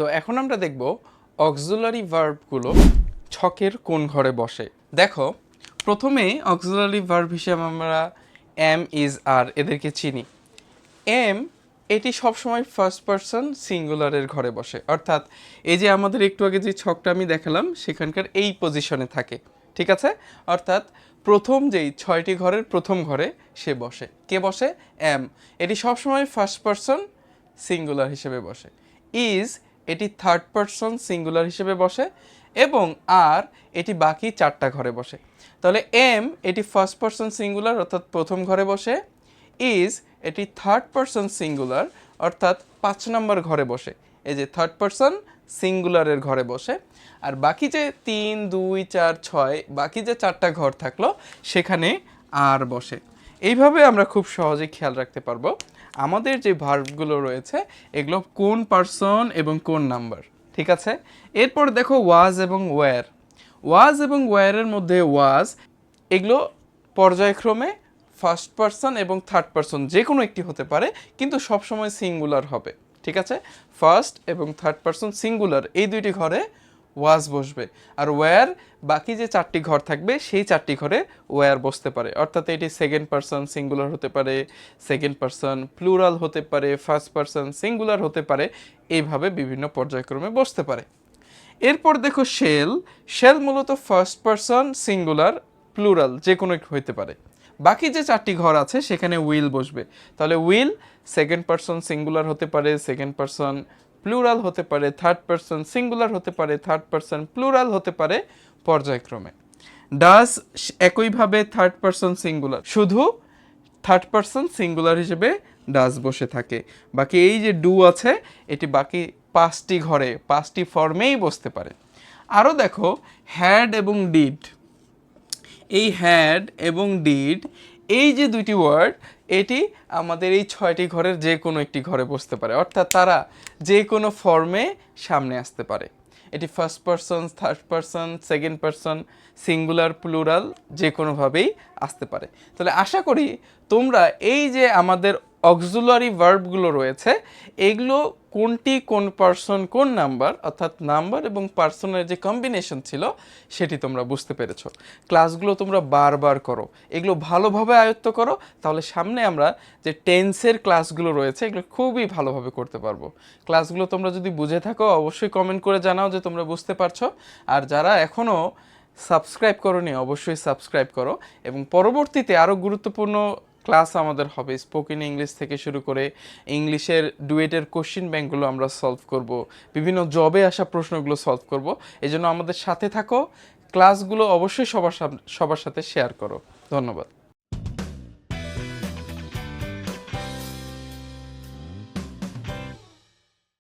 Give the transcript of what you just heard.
তো এখন আমরা দেখব অক্সুলারি ভার্বগুলো ছকের কোন ঘরে বসে। দেখো, প্রথমে অক্সুলারি ভার্ব হিসেবে আমরা এম ইজ আর এদেরকে চিনি। এম এটি সবসময় ফার্স্ট পারসন সিঙ্গুলারের ঘরে বসে। অর্থাৎ এই যে আমাদের একটু আগে যে ছকটা আমি দেখালাম, সেখানকার এই পজিশনে থাকে। ঠিক আছে? অর্থাৎ প্রথম যেই ছয়টি ঘরের প্রথম ঘরে সে বসে। কে বসে? এম এটি সবসময় ফার্স্ট পারসন সিঙ্গুলার হিসেবে বসে। ইজ এটি থার্ড পারসন সিঙ্গুলার হিসেবে বসে এবং আর এটি বাকি চারটা ঘরে বসে। তাহলে এম এটি ফার্স্ট পারসন সিঙ্গুলার অর্থাৎ প্রথম ঘরে বসে ইজ এটি থার্ড পারসন সিঙ্গুলার অর্থাৎ পাঁচ নম্বর ঘরে বসে। এই যে থার্ড পারসন সিঙ্গুলারের ঘরে বসে, আর বাকি যে তিন, দুই, চার, ছয়, বাকি যে চারটা ঘর থাকল, সেখানে আর বসে। এইভাবে আমরা খুব সহজে খেয়াল রাখতে পারব। আমাদের যে ভার্বগুলো রয়েছে, এগুলো কোন পারসন এবং কোন নাম্বার ঠিক আছে? এরপর দেখো ওয়াজ এবং ওয়্যার ওয়াজ এবং ওয়্যারের মধ্যে ওয়াজ এগুলো পর্যায়ক্রমে ফার্স্ট পারসন এবং থার্ড পারসন যে কোনো একটি হতে পারে, কিন্তু সবসময় সিঙ্গুলার হবে, ঠিক আছে? ফার্স্ট এবং থার্ড পারসন সিঙ্গুলার এই দুইটি ঘরে ওয়াজ বসবে। আর ওয়্যার বাকি যে চারটি ঘর থাকবে, সেই চারটি ঘরে ওয়্যার বসতে পারে। অর্থাৎ এটি সেকেন্ড পারসন সিঙ্গুলার হতে পারে সেকেন্ড পারসন প্লুরাল হতে পারে ফার্স্ট পারসন সিঙ্গুলার হতে পারে, এইভাবে বিভিন্ন পর্যায়ক্রমে বসতে পারে। এরপর দেখো শেল শেল মূলত ফার্স্ট পারসন সিঙ্গুলার প্লুরাল যে কোনো হইতে পারে। বাকি যে চারটি ঘর আছে, সেখানে উইল বসবে। তাহলে উইল সেকেন্ড পারসন সিঙ্গুলার হতে পারে সেকেন্ড পারসন প্লুরাল হতে পারে থার্ড পারসন সিঙ্গুলার হতে পারে থার্ড পারসন প্লুরাল হতে পারে পর্যায়ক্রমে। ডাস একইভাবে থার্ড পারসন সিঙ্গুলার শুধু থার্ড পারসন সিঙ্গুলার হিসেবে ডাস বসে থাকে। বাকি এই যে ডু আছে, এটি বাকি পাঁচটি ঘরে, পাঁচটি ফর্মেই বসতে পারে। আরও দেখো হ্যাড এবং ডিড এই হ্যাড এবং ডিড এই যে দুইটি ওয়ার্ড, এটি আমাদের এই ছয়টি ঘরের যে কোনো একটি ঘরে বসতে পারে। অর্থাৎ তারা যে কোনো ফর্মে সামনে আসতে পারে। এটি first person third person second person singular plural যে কোনোভাবেই আসতে পারে। তাহলে আশা করি তোমরা এই যে আমাদের অক্সুলারি ভার্বগুলো রয়েছে, এগুলো কোনটি, কোন পার্সন, কোন নাম্বার, অর্থাৎ নাম্বার এবং পার্সনের যে কম্বিনেশন ছিল, সেটি তোমরা বুঝতে পেরেছ। ক্লাসগুলো তোমরা বারবার করো। এগুলো ভালোভাবে আয়ত্ত করো, তাহলে সামনে আমরা যে টেন্সের ক্লাসগুলো রয়েছে, এগুলো খুবই ভালোভাবে করতে পারব। ক্লাসগুলো তোমরা যদি বুঝে থাকো, অবশ্যই কমেন্ট করে জানাও যে তোমরা বুঝতে পারছ। আর যারা এখনও সাবস্ক্রাইব করোনি, অবশ্যই সাবস্ক্রাইব করো। এবং পরবর্তীতে আরও গুরুত্বপূর্ণ ক্লাস আমাদের হবে। স্পোকেন ইংলিশ থেকে শুরু করে ইংলিশের ডুয়েটের কোশ্চিন ব্যাঙ্কগুলো আমরা সলভ করব। বিভিন্ন জবে আসা প্রশ্নগুলো সলভ করব। এই জন্য আমাদের সাথে থাকো। ক্লাসগুলো অবশ্যই সবার সবার সাথে শেয়ার করো। ধন্যবাদ।